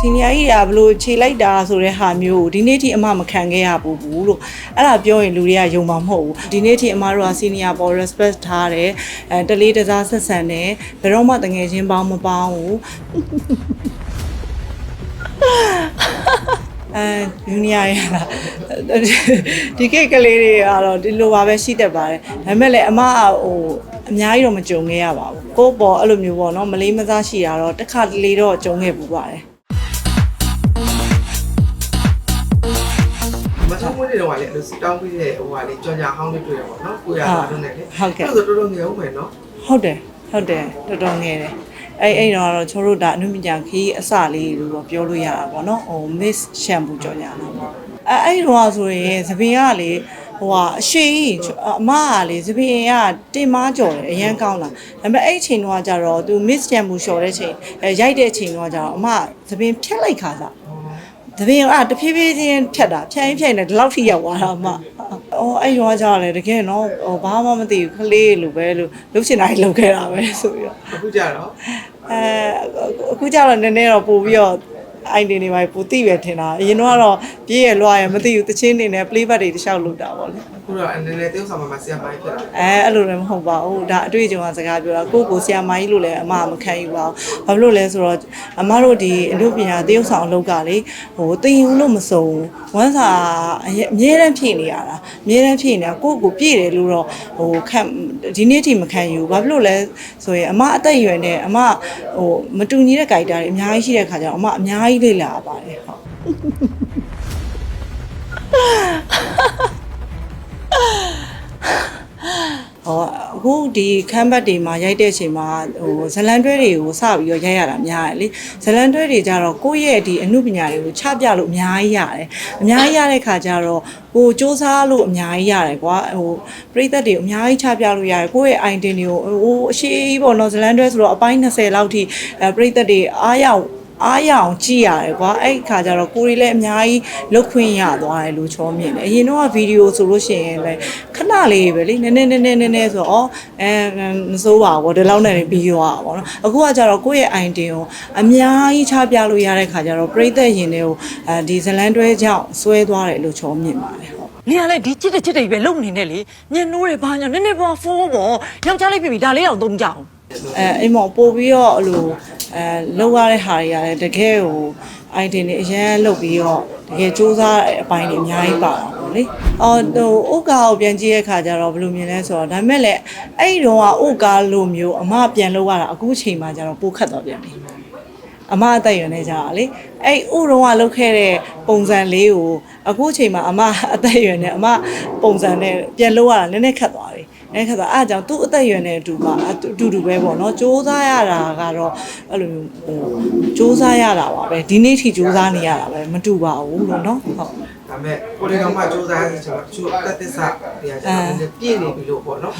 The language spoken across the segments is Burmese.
စီနီယာကြီးကဘလို့ခြေလိုက်တာဆိုတဲ့ဟာမျိုးကိုဒီနေ့ထိအမမခံခဲ့ရဘူးဘူးလို့အဲ့ဒါပြောရင်လူတွေကယုံမှာမဟုတ်ဘူးဒီနေ့ထိအမတို့ကစီနီယာပေါ် respect ထားတယ်အဲတလေးတစားဆက်ဆံတယ်ဘယ်တော့မှတငယ်ချင်းပေါင်းမပေါင်းဘူးအဲယူနီယာရလားဒီကိတ်ကလေးတွေကတော့ဒီလိုပါပဲရှိတတ်ပါတယ်ဒါပေမဲ့လည်းအမကဟိုအများကြီးတော့မကြုံခဲ့ရပါဘူးကိုယ့်ပေါ်အဲ့လိုမျိုးပေါ့နော်မလေးမစားရှိတာတော့တစ်ခါတလေတော့ကြုံခဲ့ပူပါတယ် မချုံမွေးတွေတော့ကလည်းအဲ့လိုစတောင်းပြီးတဲ့ဟိုကလေကြော်ညာဟောင်းလေးတွေ့ရပါတော့ကိုရပါတော့နဲ့လေဟုတ်ကဲ့အဲ့ဆိုတော်တော်ငယ်အောင်မယ်နော်ဟုတ်တယ်ဟုတ်တယ်တော်တော်ငယ်တယ်အဲ့အဲ့တော့တော့ချိုးတို့ဒါအနုပညာခီးအစလေးလို့တော့ပြောလို့ရတာပေါ့နော်ဟို miss shampoo ကြော်ညာတော့ပေါ့အဲ့အဲ့တော့ဆိုရင်သပင်ကလေဟိုဟာအရှိကြီးအမကလေသပင်ကတင်မားကြော်တယ်အရန်ကောင်းလာဒါပေမဲ့အဲ့အချိန်တော့ကျတော့သူ miss shampoo လျှော်တဲ့ချိန်အဲရိုက်တဲ့အချိန်တော့ကျတော့အမသပင်ဖြတ်လိုက်ခါစား တပင်းอ่ะတဖြည်းဖြည်းချင်းဖြတ်တာဖြတ်ရင်ဖြတ်ရင်လည်းဒီလောက်ထိရောက်သွားတာအမအော်အဲ့ရောကြတယ်တကယ်နော်ဟိုဘာမှမသိဘူးခလေးလိုပဲလို့လှုပ်ချင်တာကြီးလှုပ်ခဲ့တာပဲဆိုပြီးတော့အခုကြတော့အဲအခုကျတော့နည်းနည်းတော့ပို့ပြီးတော့ အိုင်တင်နေပါပိုသိပဲထင်တာအရင်တော့ကတော့ပြေးရလွှားရမသိဘူးတချင်းနေနဲ့ playback တွေတခြားလုပ်တာပေါ့လေအခုတော့အနေနဲ့တေးဥဆောင်မှာဆရာမိုင်းဖြစ်လာအဲအဲ့လိုလည်းမဟုတ်ပါဘူးဒါအတွေ့အကြုံကစကားပြောတာကိုယ့်ကိုဆရာမကြီးလို့လည်းအမမခံယူပါဘူးဘာဖြစ်လို့လဲဆိုတော့အမတို့ဒီအမှုပညာတရုပ်ဆောင်အလုပ်ကလေဟိုတင်ယူလို့မစုံဘူးဝမ်းစာအမြဲအမြဲတမ်းဖြည့်နေရတာအမြဲတမ်းဖြည့်နေတာကိုယ့်ကိုပြည့်တယ်လို့တော့ဟိုခံဒီနေ့ထိမခံယူဘူးဘာဖြစ်လို့လဲဆိုရင်အမအသက်အရွယ်နဲ့အမဟိုမတူညီတဲ့ကြိုက်တာတွေအများကြီးရှိတဲ့ခါကျတော့အမအများကြီးလေ့လာရပါတယ်ဟုတ်ဟောအခုဒီခမ်းဘတ်တွေမှာရိုက်တဲ့အချိန်မှာဟိုဇလန်တွဲတွေကိုစပြီးတော့ရိုက်ရတာများတယ်လေဇလန်တွဲတွေကြတော့ကိုယ့်ရဲ့ဒီအမှုပညာတွေကိုချပြလို့အများကြီးရတယ်အများကြီးရတဲ့ခါကျတော့ကိုစူးစမ်းလို့အများကြီးရတယ်ကွာဟိုပြိသက်တွေကိုအများကြီးချပြလို့ရတယ်ကိုယ့်ရဲ့ idea တွေကိုဟိုအရှိကြီးပေါ့နော်ဇလန်တွဲဆိုတော့အပိုင်း20လောက်ထိအဲပြိသက်တွေအားရ အောင်အားရအောင်ကြည့်ရတယ်ကွာအဲ့ခါကျတော့ကိုရီလည်းအများကြီးလုတ်ခွင့်ရသွားတယ်လို့ချောမြင်တယ်အရင်တော့ဗီဒီယိုဆိုလို့ရှိရင်လည်းခဏလေးပဲလေနည်းနည်းနည်းနည်းနည်းနည်းဆိုတော့အဲမစိုးပါဘူးဒီလောက်နဲ့ပြီးရောပါဘောနော်အခုကကျတော့ကိုယ့်ရဲ့ idea ကိုအများကြီးချပြလို့ရတဲ့ခါကျတော့ပြိသက်ရင်တွေကိုအဲဒီဇလန်တွဲကြောင့်ဆွဲသွားတယ်လို့ချောမြင်ပါတယ်ဟုတ်နေရလဲဒီချစ်တဲ့ချစ်တဲ့ပဲလုံနေနဲ့လေညနိုးတွေဘာညာနည်းနည်းပေါ်ဖိုးပေါ်ယောက်ျားလေးဖြစ်ပြီဒါလေးတော့သုံးကြအောင် အဲအိမ်မော်ပို့ပြီးတော့အလိုအဲလောက်ရတဲ့ဟာတွေကလည်းတကယ်ဟို idea တွေအရင်လုတ်ပြီးတော့တကယ်စူးစမ်းတဲ့အပိုင်းတွေအများကြီးပါတာပေါ့လေအော်ဟိုဥက္ကာကိုပြန်ကြည့်တဲ့ခါကျတော့ဘယ်လိုမြင်လဲဆိုတော့ဒါပေမဲ့လည်းအဲ့ဒီတော့ကဥက္ကာလိုမျိုးအမပြန်လောက်ရတာအခုချိန်မှာကျတော့ပိုခတ်တော့ပြန်ပြီအမအသက်အရွယ်နေကြတာလေအဲ့ဥတော့ကလုတ်ခဲ့တဲ့ပုံစံလေးကိုအခုချိန်မှာအမအသက်အရွယ်နဲ့အမပုံစံနဲ့ပြန်လောက်ရတာနည်းနည်းခတ်သွားပြီ အဲခါတော့အားကြောင့်သူ့အသက်အရွယ်နဲ့အတူပါအတူတူတူပဲပေါ့နော်စူးစမ်းရတာကတော့အဲ့လိုမျိုးဟိုစူးစမ်းရတာပါပဲဒီနေ့ထိစူးစမ်းနေရတာပဲမတူပါဘူးလို့နော်ဟုတ် ဒါပေမဲ့ကိုရီကောင်မှစူးစမ်းနေချင်တော့သူအသက်သစ္စာတွေကကျတော့လည်းပြည့်နေပြီလို့ပေါ့နော်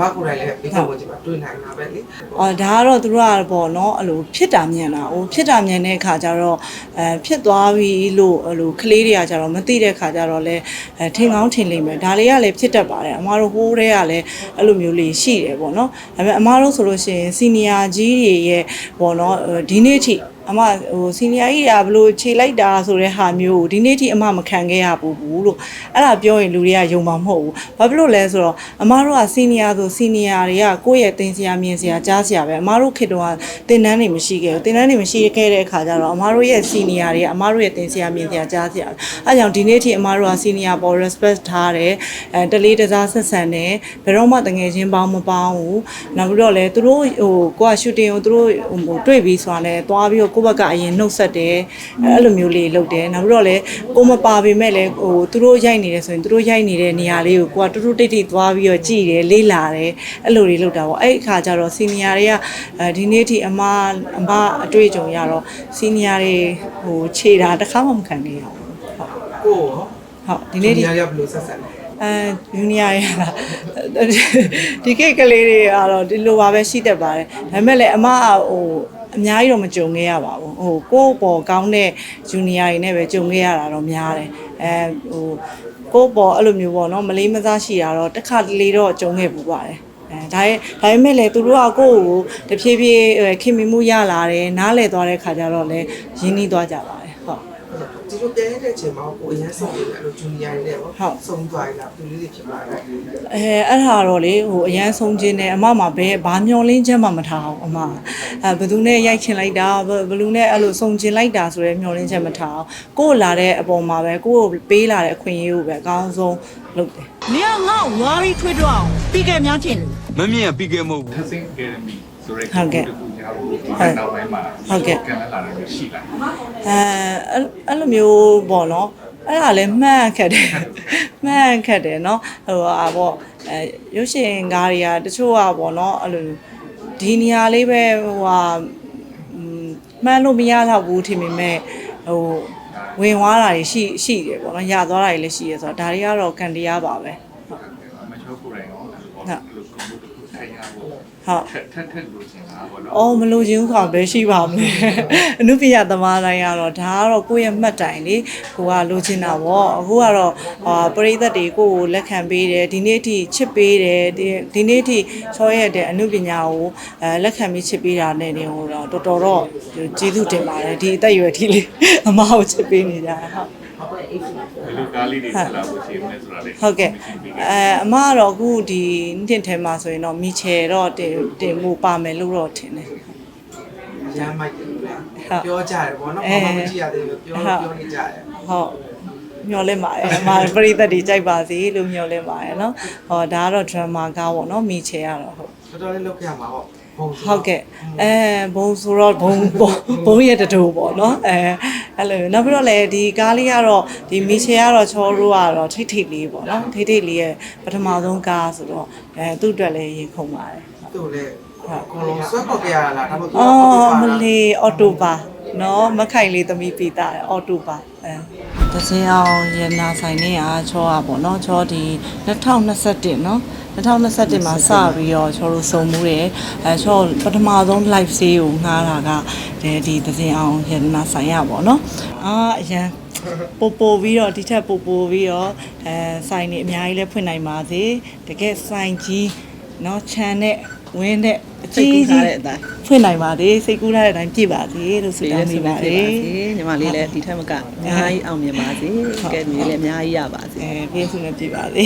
မကိုယ်တိုင်လည်းဒီကောင်ကကျမတွေ့နိုင်တာပဲလေအော်ဒါကတော့သူတို့ကပေါ့နော်အဲ့လိုဖြစ်တာမြင်တာဟိုဖြစ်တာမြင်တဲ့ခါကျတော့အဲဖြစ်သွားပြီလို့အဲ့လိုကလေးတွေကကျတော့မသိတဲ့ခါကျတော့လဲအဲထင်ကောင်းထင်လိမ့်မယ်ဒါလေးကလည်းဖြစ်တတ်ပါတယ်အမားတို့ဟိုးတဲ့ကလည်းအဲ့လိုမျိုးလေးရှိတယ်ပေါ့နော်ဒါပေမဲ့အမားတို့ဆိုလို့ရှိရင်စီနီယာကြီးတွေရဲ့ပေါ့နော်ဒီနေ့ထိ အမဟိုစီနီယာကြီးကဘလို့ခြေလိုက်တာဆိုတဲ့ဟာမျိုးကိုဒီနေ့ထိအမမခံခဲ့ရဘူးဘူးလို့အဲ့ဒါပြောရင်လူတွေကယုံမှာမဟုတ်ဘူးဘာဖြစ်လို့လဲဆိုတော့အမတို့ကစီနီယာဆိုစီနီယာတွေကကိုယ့်ရဲ့တင်စရာမြင်စရာကြားစရာပဲအမတို့ခေတ္တကတင်တန်းတွေမရှိခဲ့ဘူးတင်တန်းတွေမရှိခဲ့တဲ့အခါကျတော့အမတို့ရဲ့စီနီယာတွေကအမတို့ရဲ့တင်စရာမြင်စရာကြားစရာအဲကြောင့်ဒီနေ့ထိအမတို့ကစီနီယာပေါ် respect ထားတယ်အဲတလေးတစားဆက်ဆံတယ်ဘယ်တော့မှတငယ်ချင်းပေါင်းမပေါင်းဘူးနောက်ပြီးတော့လဲသူတို့ဟိုကိုကရှူတင်ကိုသူတို့ဟိုတွေ့ပြီးဆိုတာလဲသွားပြီးတော့ကိုယ့်ဘက်ကအရင်နှုတ်ဆက်တယ်အဲ့လိုမျိုးလေးလုပ်တယ်နောက်ပြီးတော့လဲကိုမပါပေမဲ့လဲဟိုသူတို့ရိုက်နေတယ်ဆိုရင်သူတို့ရိုက်နေတဲ့နေရာလေးကိုကိုကတူတူတိတ်တိတ်သွားပြီးတော့ကြည်တယ်လေးလာတယ်အဲ့လိုတွေလုပ်တာပေါ့အဲ့အခါကျတော့စီနီယာတွေကအဲဒီနေ့ထိအမအမအတွေ့အကြုံရတော့စီနီယာတွေဟိုခြေတာတစ်ခါမှမခံခဲ့ရဘူးဟုတ်ကိုရောဟုတ်ဒီနေ့ထိဒီရဘလို့ဆက်ဆက်လဲအဲယူနီယာရလားဒီကိတ်ကလေးတွေကတော့ဒီလိုပါပဲရှိတတ်ပါတယ်ဒါပေမဲ့လည်းအမကဟို အများကြီးတော့မကြုံခဲ့ရပါဘူးဟိုကိုယ့်ပေါ်ကောင်းတဲ့ဂျူနီယာတွေနဲ့ပဲကြုံခဲ့ရတာတော့များတယ်အဲဟိုကိုယ့်ပေါ်အဲ့လိုမျိုးပေါ့နော်မလေးမစားရှိတာတော့တစ်ခါတလေတော့ကြုံခဲ့ပူပါတယ်အဲအဲဒါရဲ့ဒါပေမဲ့လည်းသူတို့ကကိုယ့်ကိုတဖြည်းဖြည်းအဲခင်မီမှုရလာတယ်နားလည်သွားတဲ့ခါကျတော့လည်းရင်းနှီးသွားကြပါတယ်ဟုတ် ဒီလိုတဲတဲ့ချိန်မှာကိုအရင်ဆောင်ရတယ်အဲ့လိုဂျူနီယာတွေနဲ့ပေါ့ဆုံးသွားပြီလားဘယ်လိုလေးဖြစ်ပါလဲအဲအဲ့ဟာတော့လေဟိုအရင်ဆုံးခြင်းနဲ့အမမှာဘယ်ဘာမျောလင်းချက်မှမထားအောင်အမအဲဘယ်သူနဲ့ရိုက်ချင်လိုက်တာဘယ်လူနဲ့အဲ့လိုဆုံးခြင်းလိုက်တာဆိုရဲမျောလင်းချက်မထားအောင်ကို့လာတဲ့အပေါ်မှာပဲကို့ကိုပေးလာတဲ့အခွင့်အရေးကိုပဲအကောင်းဆုံးလုပ်တယ်နင်ကငါဝါရီထွေးတော့ပြီးခဲ့များချင်မမြင်ပြီးခဲ့မဟုတ်ဘူး Academy ဆိုရဲဟုတ်ကဲ့ တစ်ခုကြားလို့ဒီနောက်ပိုင်းမှာ ဟုတ်ကဲ့ ကံလာတာမျိုးရှိလား အဲအဲ့အဲ့လိုမျိုးပေါ့နော်အဲ့ဒါလည်းမှန်ခက်တယ်မှန်ခက်တယ်เนาะဟိုဟာပေါ့အဲရုပ်ရှင်ကားတွေကတချို့ကပေါ့နော်အဲ့လိုဒီနေရာလေးပဲဟိုဟာอืมမှန်လို့မရတော့ဘူးထင်ပေမဲ့ဟိုဝင်သွားတာတွေရှိရှိတယ်ပေါ့နော်ရသွားတာတွေလည်းရှိရဆိုတော့ဒါတွေကတော့ကံတရားပါပဲ ဟုတ်ထက်ထက်ထက်လို့ချင်တာပေါ့နော်အော်မလို့ချင်းဆိုတာဘယ်ရှိပါမလဲအနုပညာသမားတိုင်းကတော့ဒါကတော့ကိုယ့်ရဲ့မှတ်တိုင်လေကိုကလိုချင်တာပေါ့အခုကတော့အာပရိသတ်တွေကိုကိုလက်ခံပေးတယ်ဒီနေ့အထိချစ်ပေးတယ်ဒီဒီနေ့အထိချောရတဲ့အနုပညာကိုအဲလက်ခံပြီးချစ်ပေးတာနဲ့နေဟိုတော့တော်တော်တော့ကျေးဇူးတင်ပါတယ်ဒီအသက်အရွယ်ထိလေးအမကိုချစ်ပေးနေကြတာဟုတ် ဘယ်လိုကားလေးတွေဆက်လာဖို့ရှိမလဲဆိုတာလေး ဟုတ်ကဲ့အဲအမကတော့အခုဒီနှစ်ထဲမှာဆိုရင်တော့မီချယ်တော့တင်တင်မှုပါမယ်လို့တော့ထင်တယ် ရမ်းမိုက်တယ်လို့လည်းပြောကြတယ်ပေါ့နော်ဘာမှမကြည့်ရသေးဘူးပြောပြောနေကြတယ် ဟုတ်မျောလင့်ပါတယ်အမပရိသတ်တွေကြိုက်ပါစေလို့မျောလင့်ပါတယ်เนาะဟောဒါကတော့ drama ကားပေါ့เนาะမိချေရတော့ဟုတ် တော်တော်လေးလုပ်ပြမှာပေါ့ဘုံ ဟုတ်ကဲ့အဲဘုံဆိုတော့ဘုံဘုံရဲ့တတူပေါ့နော်အဲအဲ့လိုနောက်ပြီးတော့လည်းဒီကားလေးကတော့ဒီမီရှယ်ကတော့ချောရိုးကတော့ထိတ်ထိတ်လေးပေါ့နော်ထိတ်ထိတ်လေးရဲ့ပထမဆုံးကားဆိုတော့အဲသူ့အတွက်လည်းရင်ခုန်ပါတယ်သူ့လည်းကိုလုံးဆွဲပေါက်ပြရလားဒါမှမဟုတ်အော်မလေးအော်တိုပါနော်မခိုင်လေးသမီးပိတာအော်တိုပါအဲတစင်းအောင်ရနာဆိုင်နေအားချောရပေါ့နော်ချောဒီ2021နော် 2021မှာစပြီးတော့ချောတို့စုံမှုတယ်အဲချောပထမဆုံး live sale ကိုငှားတာကဒီတစင်းအောင်ရနာဆိုင်ရပေါ့နော်အာအရန်ပို့ပို့ပြီးတော့ဒီထက်ပို့ပို့ပြီးတော့အဲဆိုင်နေအများကြီးလဲဖွင့်နိုင်ပါစေတကယ်ဆိုင်ကြီးเนาะခြံနဲ့ဝင်းတဲ့အကြီးကြီးဖွင့်နိုင်ပါစေစိတ်ကူးထားတဲ့အတိုင်းပြည့်ပါစေလို့ဆုတောင်းမိပါတယ် ညီမလေးလည်းဒီထက်မကအများကြီးအောင်မြင်ပါစေကဲညီလေးလည်းအများကြီးရပါစေ အဲပြည့်စုံနဲ့ပြည့်ပါစေ